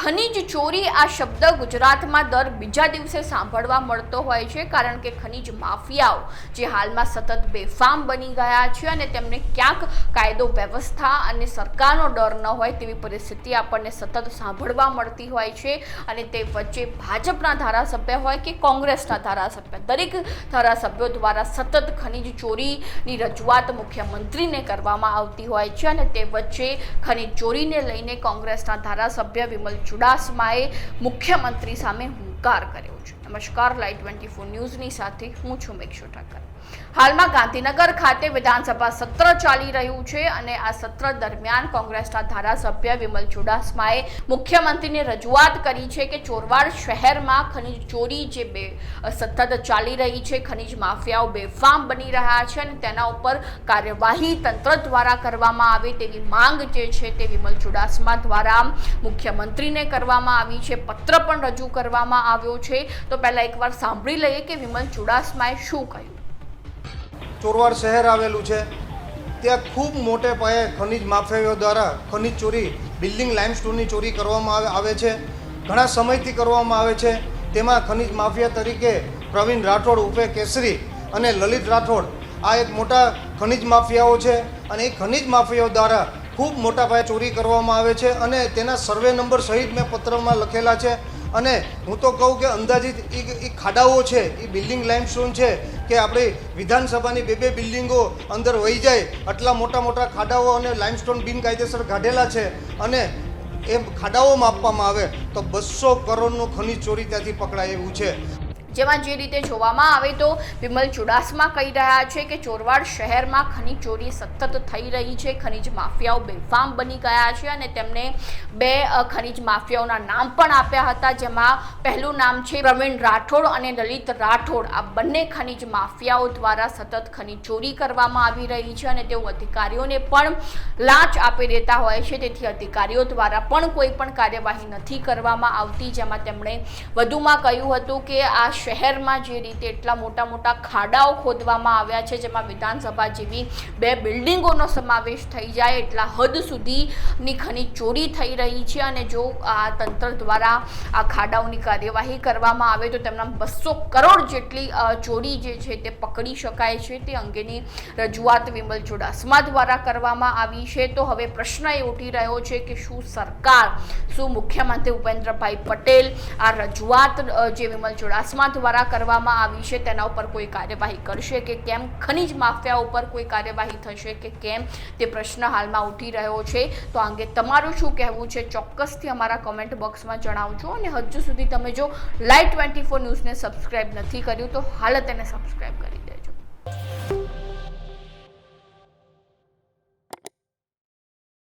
ખનીજ ચોરી આ શબ્દ ગુજરાતમાં દર બીજા દિવસે સાંભળવા મળતો હોય છે, કારણ કે ખનીજ માફિયાઓ જે હાલમાં સતત બેફામ બની ગયા છે અને તેમને ક્યાંક કાયદો વ્યવસ્થા અને સરકારનો ડર ન હોય તેવી પરિસ્થિતિ આપણને સતત સાંભળવા મળતી હોય છે અને તે વચ્ચે ભાજપના ધારાસભ્ય હોય કે કોંગ્રેસના ધારાસભ્ય. દરેક ધારાસભ્યો દ્વારા સતત ખનીજ ચોરીની રજૂઆત મુખ્યમંત્રીને કરવામાં આવતી હોય છે અને તે વચ્ચે ખનીજ ચોરીને લઈને કોંગ્રેસના ધારાસભ્ય વિમલ ચુડાસમાએ મુખ્યમંત્રી સામે હુંકાર કર્યો છે. નમસ્કાર લાઈવ ટ્વેન્ટી ફોર ન્યૂઝની સાથે હું છું મેક્ષુ ઠાકર. હાલમાં ગાંધીનગર ખાતે વિધાનસભા સત્ર ચાલી રહ્યું છે અને આ સત્ર દરમિયાન કોંગ્રેસના ધારાસભ્ય વિમલ ચુડાસમાએ મુખ્યમંત્રીને રજૂઆત કરી છે કે ચોરવાડ શહેરમાં ખનીજ ચોરી જે બે સતત ચાલી રહી છે, ખનીજ માફિયાઓ બેફામ બની રહ્યા છે અને તેના ઉપર કાર્યવાહી તંત્ર દ્વારા કરવામાં આવે તેવી માંગ જે છે તે વિમલ ચુડાસમા દ્વારા મુખ્યમંત્રીને કરવામાં આવી છે. પત્ર પણ રજૂ કરવામાં આવ્યો છે. તો પહેલા એકવાર સાંભળી લઈએ કે વિમલ ચુડાસમાએ શું કહ્યું. ચોરવાડ શહેર આવેલું છે. ત્યાં ખૂબ મોટે પાયે ખનિજ માફિયાઓ દ્વારા ખનિજ ચોરી, બિલ્ડિંગ લાઇમસ્ટોનની ચોરી કરવામાં આવે છે. ઘણા સમયથી કરવામાં આવે છે. તેમાં ખનિજ માફિયા તરીકે પ્રવીણ રાઠોડ ઉપે કેસરી અને લલિત રાઠોડ આ એક મોટા ખનિજ માફિયાઓ છે અને એ ખનિજ માફિયાઓ દ્વારા ખૂબ મોટા પાયે ચોરી કરવામાં આવે છે અને તેના સર્વે નંબર સહિત મેં પત્રમાં લખેલા છે. અને હું તો કહું કે અંદાજિત એ ખાડાઓ છે એ બિલ્ડિંગ લાઇમસ્ટોન છે કે આપણી વિધાનસભાની બે બે બિલ્ડિંગો અંદર વહી જાય, આટલા મોટા મોટા ખાડાઓ અને લાઇમસ્ટોન બિનકાયદેસર કાઢેલા છે અને એ ખાડાઓ માપવામાં આવે તો બસો કરોડનું ખનિજ ચોરી ત્યાંથી પકડાય એવું છે. જેમાં જે રીતે જોવામાં આવે તો વિમલ ચુડાસમા કહી રહ્યા છે કે ચોરવાડ શહેરમાં ખનીજ ચોરી સતત થઈ રહી છે. ખનીજ માફિયાઓ બેફામ બની ગયા છે અને તેમને બે ખનિજ માફિયાઓના નામ પણ આપ્યા હતા, જેમાં પહેલું નામ છે પ્રવીણ રાઠોડ અને લલિત રાઠોડ. આ બંને ખનીજ માફિયાઓ દ્વારા સતત ખનીજ ચોરી કરવામાં આવી રહી છે અને તેઓ અધિકારીઓને પણ લાંચ આપી દેતા હોય છે. તેથી અધિકારીઓ દ્વારા પણ કોઈ પણ કાર્યવાહી નથી કરવામાં આવતી, જેમાં તેમણે વધુમાં કહ્યું હતું કે આ શહેરમાં જે રીતે એટલા મોટા મોટા ખાડાઓ ખોદવામાં આવ્યા છે, જેમાં વિધાનસભા જેવી બે બિલ્ડિંગોનો સમાવેશ થઈ જાય એટલા હદ સુધીની ખનીજ ચોરી થઈ રહી છે અને જો આ તંત્ર દ્વારા આ ખાડાઓની કાર્યવાહી કરવામાં આવે તો તેમના બસો કરોડ જેટલી ચોરી જે છે તે પકડી શકાય છે. તે અંગેની રજૂઆત વિમલ ચુડાસમા દ્વારા કરવામાં આવી છે. તો હવે પ્રશ્ન એ ઉઠી રહ્યો છે કે શું સરકાર, શું મુખ્યમંત્રી ઉપેન્દ્રભાઈ પટેલ આ રજૂઆત જે વિમલ ચુડાસમા દ્વારા કરવામાં આવી છે, તેના ઉપર કોઈ કાર્યવાહી કરશે કે કેમ? ખનીજ માફિયા ઉપર કોઈ કાર્યવાહી થશે કે કેમ? તે પ્રશ્ન હાલમાં ઉઠી રહ્યો છે. તો આ અંગે તમારું શું કહેવું છે? ચોક્કસથી અમારા કમેન્ટ બોક્સમાં જણાવજો અને હજુ સુધી તમે જો લાઈવ ટ્વેન્ટી ફોર ન્યૂઝને સબસ્ક્રાઈબ નથી કર્યું, તો હાલ તેને સબસ્ક્રાઈબ કરી દેજો.